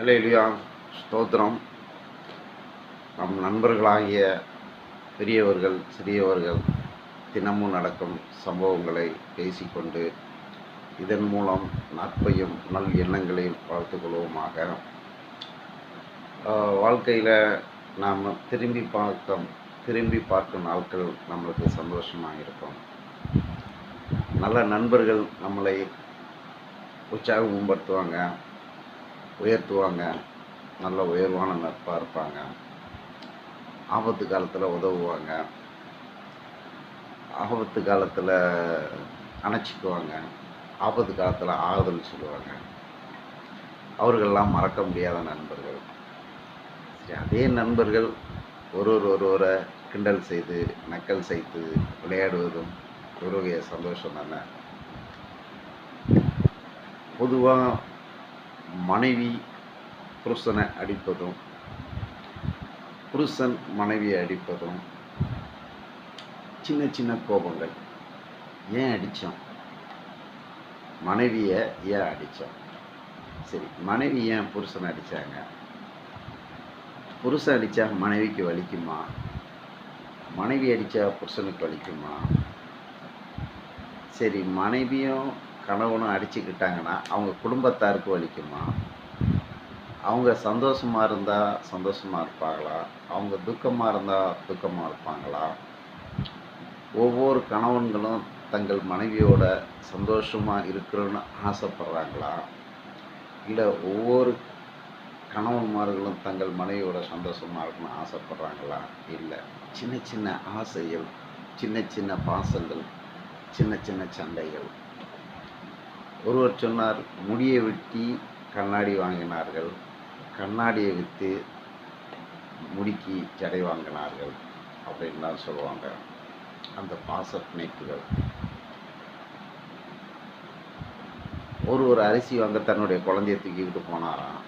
அலையிலியா ஸ்தோத்திரம். நம் நண்பர்களாகிய பெரியவர்கள் சிறியவர்கள் தினமும் நடக்கும் சம்பவங்களை பேசிக்கொண்டு இதன் மூலம் நட்பையும் நல் எண்ணங்களையும் வளர்த்து கொள்வோமாக. வாழ்க்கையில் நாம் திரும்பி பார்க்க திரும்பி பார்க்கும் நாட்கள் நம்மளுக்கு சந்தோஷமாக இருக்கும். நல்ல நண்பர்கள் நம்மளை உற்சாகப்படுத்துவாங்க உயர்த்துவாங்க. நல்ல உயர்வான நட்பாக இருப்பாங்க. ஆபத்து காலத்தில் உதவுவாங்க. ஆபத்து காலத்தில் அணைச்சிக்குவாங்க. ஆபத்து காலத்தில் ஆறுதல் சொல்லுவாங்க. அவர்களெல்லாம் மறக்க முடியாத நண்பர்கள். சரி அதே நண்பர்கள் ஒரு ஒரு ஒருவரை கிண்டல் செய்து நக்கல் செய்து விளையாடுவதும் ஒரு வகைய சந்தோஷம் தானே? பொதுவாக மனைவி புருஷனை அடிப்பதும் புருஷன் மனைவியை அடிப்பதும் சின்ன சின்ன கோபங்கள். ஏன் அடித்தோம் மனைவியை ஏன் அடித்தோம் சரி மனைவி ஏன் புருஷனை அடித்தாங்க புருஷன் அடித்தா மனைவிக்கு வலிக்குமா? மனைவி அடித்தா புருஷனுக்கு வலிக்குமா? சரி மனைவியும் கணவனும் அடிச்சுக்கிட்டாங்கன்னா அவங்க குடும்பத்தாருக்கு வலிக்குமா அவங்க சந்தோஷமாக இருந்தால் சந்தோஷமாக இருப்பாங்களா? அவங்க துக்கமாக இருந்தால் துக்கமாக இருப்பாங்களா? ஒவ்வொரு கணவன்களும் தங்கள் மனைவியோட சந்தோஷமாக இருக்கணும்னு ஆசைப்படுறாங்களா? இல்லை ஒவ்வொரு கணவன்மார்களும் தங்கள் மனைவியோட சந்தோஷமாக இருக்கணும்னு ஆசைப்படுறாங்களா? இல்லை. சின்ன சின்ன ஆசைகள் சின்ன சின்ன பாசங்கள் சின்ன சின்ன சண்டைகள். ஒருவர் சொன்னார் முடியை வெட்டி கண்ணாடி வாங்கினார்கள். கண்ணாடியை விற்று முடிக்கு ஜடை வாங்கினார்கள். அப்படின்னு தான் சொல்லுவாங்க. அந்த பாச பிணைப்புகள் ஒரு ஒரு அரிசி வாங்க தன்னுடைய குழந்தைய தூக்கிக்கிட்டு போனாராம்.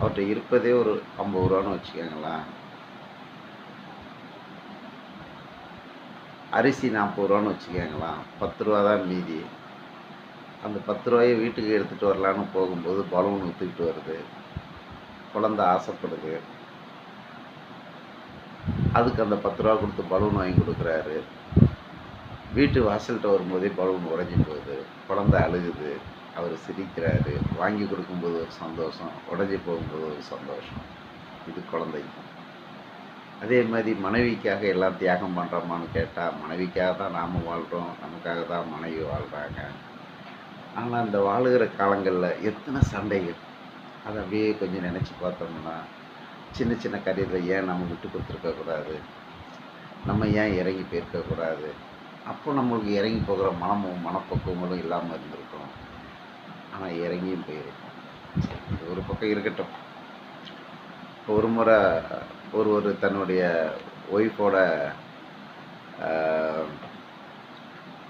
அவர்கிட்ட இருப்பதே ஒரு ஐம்பது ரூபான்னு வச்சுக்கோங்களேன். அரிசி நாற்பது ரூபான்னு வச்சுக்கோங்களேன். பத்து ரூபா தான் மீதி. அந்த பத்து ரூபாயை வீட்டுக்கு எடுத்துகிட்டு வரலான்னு போகும்போது பலூன் விற்றுக்கிட்டு வருது. குழந்த ஆசைப்படுது. அதுக்கு அந்த பத்து ரூபா கொடுத்து பலூன் வாங்கி கொடுக்குறாரு. வீட்டு வாசல்கிட்ட வரும்போதே பலூன் உடஞ்சி போகுது. குழந்த அழுகுது. அவர் சிரிக்கிறாரு. வாங்கி கொடுக்கும்போது ஒரு சந்தோஷம். உடஞ்சி போகும்போது ஒரு சந்தோஷம். இது குழந்தைக்கும். அதே மாதிரி மனைவிக்காக எல்லாம் தியாகம் பண்ணுறோமான்னு கேட்டால் மனைவிக்காக தான் நாம் வாழ்கிறோம் நமக்காக தான் மனைவி வாழ்கிறாங்க ஆனால் அந்த வாழுகிற காலங்களில் எத்தனை சண்டைகள்? அதை அப்படியே கொஞ்சம் நினச்சி பார்த்தோம்னா சின்ன சின்ன கதையில் ஏன் நம்ம விட்டு கொடுத்துருக்கக்கூடாது நம்ம ஏன் இறங்கி போயிருக்கக்கூடாது அப்போ நம்மளுக்கு இறங்கி போகிற மனமும் மனப்பக்குவங்களும் இல்லாமல் இருந்திருக்கும். ஆனால் இறங்கியும் போயிருக்கோம். இது ஒரு பக்கம் இருக்கட்டும். ஒரு முறை ஒருவர் தன்னுடைய ஒய்ஃபோட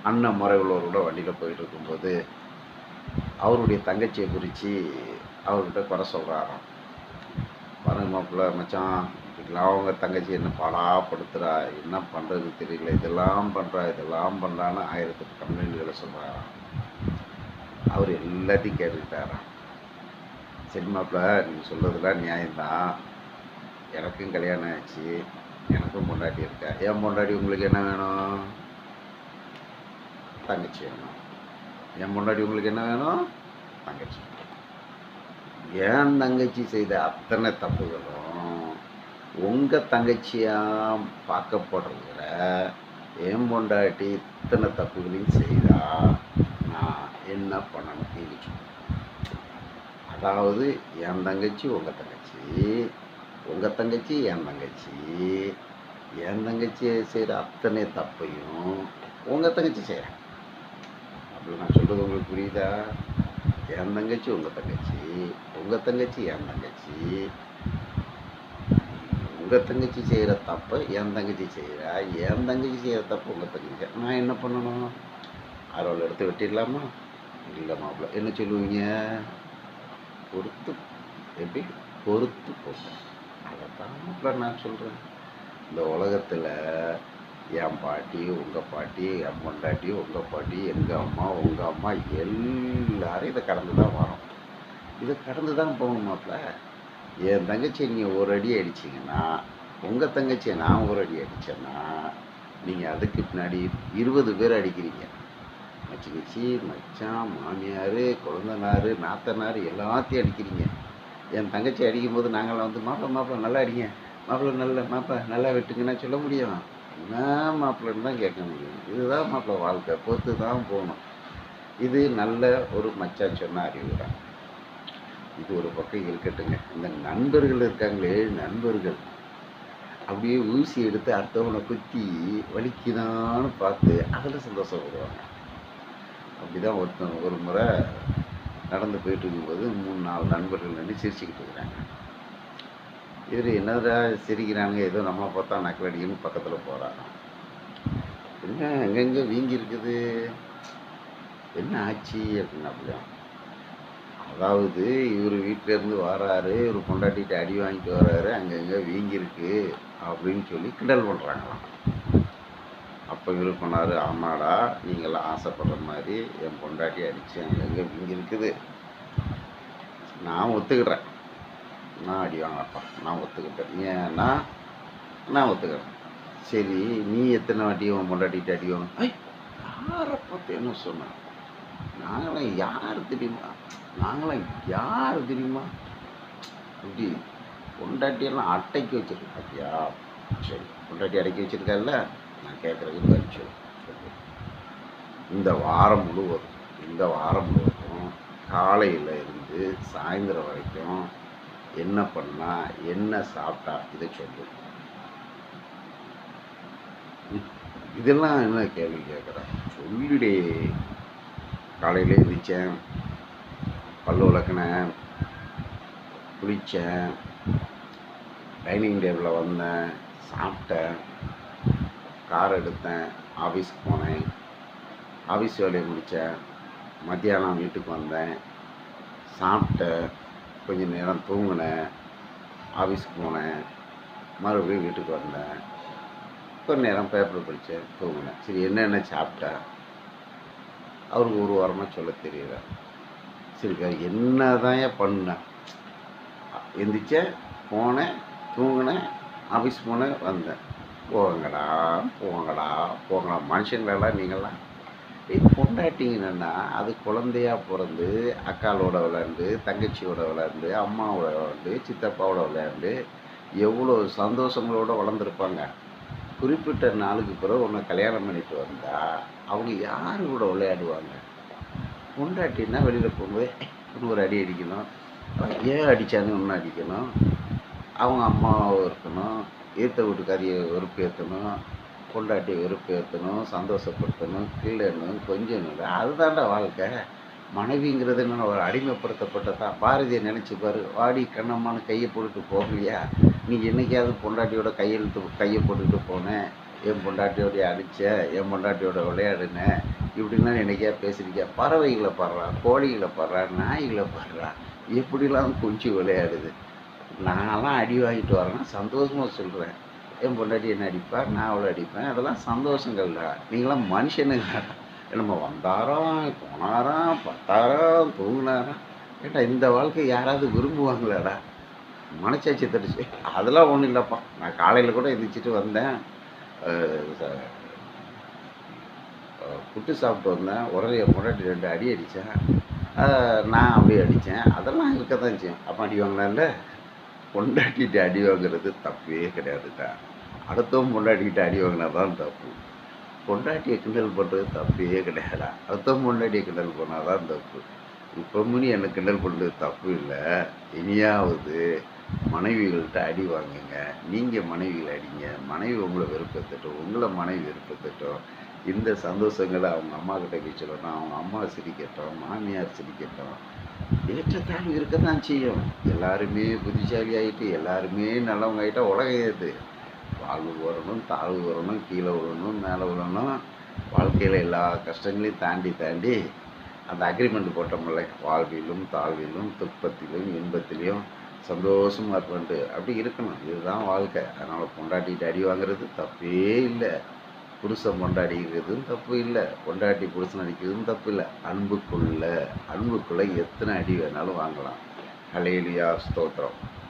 அண்ணன் உள்ளவர்களோட வண்டியில் போயிட்டு இருக்கும்போது அவருடைய தங்கச்சியை குறித்து அவர்கிட்ட குறை சொல்கிறாராம் பாருங்க மாப்பிள்ள மச்சான் இதெல்லாம் அவங்க தங்கச்சி என்ன பாடாப்படுத்துகிறா என்ன பண்ணுறது தெரியல. இதெல்லாம் பண்ணுறா இதெல்லாம் பண்ணுறான்னு ஆயிரத்தெட்டு கம்ப்ளைண்ட்களை சொல்கிறாராம் அவர் எல்லாத்தையும் கேட்டுக்கிட்டாராம். சரி மாப்பிள்ள நீங்கள் சொல்கிறதுலாம் நியாயம்தான். எனக்கும் கல்யாணம் ஆச்சு எனக்கும் பொண்டாட்டி இருக்கா? ஏன் பொண்டாட்டி உங்களுக்கு என்ன வேணும்? தங்கச்சி வேணும். என் முன்னாடி உங்களுக்கு என்ன வேணும்? தங்கச்சி. ஏன் தங்கச்சி செய்த அத்தனை தப்புகளும் உங்கள் தங்கச்சியாக பார்க்கப்படுறதுல என் பொண்டாட்டி இத்தனை தப்புகளையும் செய்தா? நான் என்ன பண்ணணும்? நீங்கள் அதாவது என் தங்கச்சி உங்கள் தங்கச்சி உங்கள் தங்கச்சி என் தங்கச்சி. என் தங்கச்சி செய்கிற அத்தனை தப்பையும் உங்கள் தங்கச்சி செய்கிறேன் நான் சொல்கிறது உங்களுக்கு புரியுதா? என் தங்கச்சி உங்கள் தங்கச்சி. உங்கள் தங்கச்சி என் தங்கச்சி. உங்கள் தங்கச்சி செய்கிற தப்பை என் தங்கச்சி செய்கிறா என் தங்கச்சி செய்கிற தப்பு உங்கள் தங்கச்சி நான் என்ன பண்ணணும்? அறுவல் எடுத்து வெட்டிடலாமா? இல்லை மாப்பிள்ள என்ன சொல்லுவீங்க? பொறுத்து எப்படி? பொறுத்து போகும். அதைத்தான் மாப்பிள்ள நான் சொல்கிறேன் இந்த உலகத்தில் என் பாட்டி உங்கள் பாட்டி என் பொண்டாட்டி உங்கள் பாட்டி எங்கள் அம்மா உங்கள் அம்மா எல்லாரும் இதை கடந்து தான் வரோம். இதை கடந்து தான் போகணும் மாப்பிள்ள. என் தங்கச்சியை நீங்கள் ஒரு அடி அடிச்சிங்கன்னா உங்கள் தங்கச்சியை நான் ஒரு அடி அடித்தேன்னா நீங்கள் அதுக்கு பின்னாடி இருபது பேர் அடிக்கிறீங்க. மச்சினிச்சி மச்சான் மாமியார் குழந்தனார் நாத்தனார் எல்லாத்தையும் அடிக்கிறீங்க. என் தங்கச்சி அடிக்கும்போது நாங்களாம் வந்து மாப்பிள்ள மாப்பிள்ள நல்லா அடிங்க. மாப்பிள்ள நல்ல மாப்பிள்ள நல்லா வெட்டுங்கன்னா சொல்ல முடியும்? என்ன மாப்பிள்ளைன்னு தான் கேட்க முடியும். இதுதான் மாப்பிள்ள வாழ்க்கை. பொறுத்து தான் போகணும். இது நல்ல ஒரு மச்சான் சொன்ன அறிவு தான். இது ஒரு பக்கம் இருக்கட்டுங்க இந்த நண்பர்கள் இருக்காங்களே நண்பர்கள். அப்படியே ஊசி எடுத்து அடுத்தவனை குத்தி வலிக்குதான்னு பார்த்து அதில் சந்தோஷப்படுவாங்க. அப்படிதான் ஒருத்தன் ஒரு முறை நடந்து போயிட்டு இருக்கும்போது மூணு நாலு நண்பர்கள் நின்று சிரிச்சுக்கிட்டு இருக்கிறாங்க. இவர் என்னடா சிரிக்கிறாங்க ஏதோ நம்ம பார்த்தா நக்கலடிக்குன்னு பக்கத்தில் போகிறாங்க என்ன எங்கெங்கே வீங்கி இருக்குது? என்ன ஆச்சு அப்படின்னாப்புல. அதாவது இவர் வீட்டிலேருந்து வராரு இவர் கொண்டாட்டிட்டு அடி வாங்கிட்டு வராரு அங்கங்கே வீங்கியிருக்கு அப்படின்னு சொல்லி கிண்டல் பண்ணுறாங்களாம் அப்போ இவர் பண்ணார் ஆமாடா நீங்களாம் ஆசைப்படுற மாதிரி என் பொண்டாட்டி அடித்து அங்கங்கே வீங்கியிருக்குது நான் ஒத்துக்கிறேன் நான் அடி வாங்கப்பா. நான் ஒத்துக்கிட்டேன். ஏன்னா நான் ஒத்துக்கிறேன். சரி நீ எத்தனை வாட்டி உன் பொண்டாட்டிட்டு அடி வாங்க? யாரை பார்த்து என்ன சொன்னேன். நாங்களாம் யார் தெரியுமா? நாங்களாம் யார் தெரியுமா? அப்படி பொண்டாட்டியெல்லாம் அட்டைக்கு வச்சிருக்கேன். அப்படியா சரி பொண்டாட்டி அடக்கி வச்சிருக்கல நான் கேட்குறதுக்கு கழிச்சு இந்த வாரம் முழுவதும் இந்த வாரம் முழுவதும் காலையில் இருந்து சாயந்தரம் வரைக்கும் என்ன பண்ணா என்ன சாப்பிட்டா இதை சொல்லு. இதெல்லாம் என்ன கேள்வி கேட்குறேன்? சொல்லிடே. காலையில் எழுந்திரிச்சேன் பல்லு விளக்குனேன் குளித்தேன் டைனிங் டேபிளில் வந்தேன். சாப்பிட்டேன். கார் எடுத்தேன். ஆஃபீஸ்க்கு போனேன். ஆஃபீஸ் வேலையை முடித்தேன் மத்தியானம் வீட்டுக்கு வந்தேன். சாப்பிட்டேன். கொஞ்சம் நேரம் தூங்கினேன் ஆஃபீஸ்க்கு போனேன் மறுபடியும் வீட்டுக்கு வந்தேன். கொஞ்ச நேரம் பேப்பர் படித்தேன் தூங்கினேன். சரி என்னென்ன சாப்பிட்டேன்? அவருக்கு ஒரு வாரமாக சொல்ல தெரியல. சரி என்ன தான் பண்ணேன்? எந்திரிச்சேன் போனேன் தூங்கினேன் ஆஃபீஸ் போனேன் வந்தேன். போங்கடா போங்கடா போங்கடா. மனுஷங்களெல்லாம் நீங்களாம் பொண்டாட்டி என்னென்னா அது குழந்தையா பிறந்து அக்காளோட விளையாண்டு தங்கச்சியோட விளையாண்டு அம்மாவோட விளையாண்டு சித்தப்பாவோட விளையாண்டு எவ்வளோ சந்தோஷங்களோட வளர்ந்துருப்பாங்க. குறிப்பிட்ட நாளுக்கு பிறகு உன்னை கல்யாணம் பண்ணிட்டு வந்தால் அவங்க யார் கூட விளையாடுவாங்க? பொண்டாட்டின்னா வெளியில் போகும்போது "ஏய், ஒரு அடி அடிக்கணும். ஏன் அடித்தான்னு ஒன்று அடிக்கணும். அவங்க அம்மாவும் இருக்கணும். ஏற்ற வெறுப்பு ஏற்றணும் பொண்டாட்டி வெறுப்பேற்றணும் சந்தோஷப்படுத்தணும் கீழேணும் கொஞ்சம் அதுதான்டா வாழ்க்கை. மனைவிங்கிறது என்ன ஒரு அடிமைப்படுத்தப்பட்டதா? பாரதியை நினச்சி பாரு. வாடி கண்ணம்மான்னு கையை போட்டுட்டு போகலையா? நீ என்னைக்காவது பொண்டாட்டியோட கையெழுத்து கையை போட்டுக்கிட்டு போனேன் என் பொண்டாட்டியோடைய அடித்தேன் என் பொண்டாட்டியோட விளையாடுனேன் இப்படிலாம் என்னைக்கா பேசுறீங்க பறவைகளை பாடுறா கோழிகளை பாடுறா நாய்களை பாடுறா. எப்படிலாம் கொஞ்சம் விளையாடுது? நான்லாம் அடி வாங்கிட்டு வரேன்னா சந்தோஷமாக சொல்கிறேன் என் பொண்டாட்டி என்ன அடிப்பா? நான் அவளை அடிப்பேன். அதெல்லாம் சந்தோஷங்கள்டா நீங்களாம் மனுஷனுங்க நம்ம வந்தாராம் போனாராம் பத்தாராம் தூங்கினாராம் ஏட்டா இந்த வாழ்க்கை யாராவது விரும்புவாங்களாடா? மனச்சாட்சி தடிச்சு அதெல்லாம் ஒன்றும் இல்லைப்பா. நான் காலையில் கூட எந்திரிச்சிட்டு வந்தேன். புட்டு சாப்பிட்டு வந்தேன். உடனே என் பொண்டாட்டி ரெண்டு அடி அடித்தேன் நான் அப்படியே அடித்தேன் அதெல்லாம் இருக்க தான் செய்யும். அப்போ அடி வாங்கினால பொண்டாட்டிட்டு அடி வாங்குறது தப்பே கிடையாதுக்கா அடுத்தவன் பொண்டாட்டிக்கிட்ட அடி வாங்கினா தான் தப்பு. பொண்டாட்டியை கிண்டல் பண்ணுறது தப்பே கிடையாது? அடுத்தவன் பொண்டாட்டியை கிண்டல் பண்ணால் தான் தப்பு. இப்போ முனி என்னை கிண்டல் பண்ணுறது தப்பு இல்லை. இனியாவது மனைவிகள்கிட்ட அடி வாங்குங்க. நீங்கள் மனைவிகளை அடிங்க. மனைவி உங்களை விருப்பத்தட்டும் உங்களை மனைவி விருப்பத்தட்டும் இந்த சந்தோஷங்களை அவங்க அம்மா கிட்ட போய் சொல்லணும் அவங்க அம்மா சிரிக்கட்டும் மாமியார் சிரிக்கட்டும். ஏற்றத்தாழ்வு இருக்க தான் செய்யும். எல்லாருமே புத்திசாலி ஆகிட்டு எல்லாருமே நல்லவங்க ஆகிட்டா உலகம் ஏது? வாழ்வு வரணும் தாழ்வு வரணும் கீழே விழணும் மேலே விழணும் வாழ்க்கையில் எல்லா கஷ்டங்களையும் தாண்டி தாண்டி அந்த அக்ரிமெண்ட் போட்டோம்ல வாழ்விலும் தாழ்விலும் துன்பத்திலும் இன்பத்திலையும் சந்தோஷமாக இருப்பேன்ட்டு. அப்படி இருக்கணும். இதுதான் வாழ்க்கை. அதனால் கொண்டாட்டிகிட்டு அடி வாங்குறது தப்பே இல்லை. புருஷன் பொண்டாடிக்கிறதும் தப்பு இல்லை. பொண்டாட்டி புருஷன் அடிக்கிறதும் தப்பு இல்லை. அன்புக்குள்ள அன்புக்குள்ளே எத்தனை அடி வேணாலும் வாங்கலாம். ஹலேலியா ஸ்தோத்திரம்.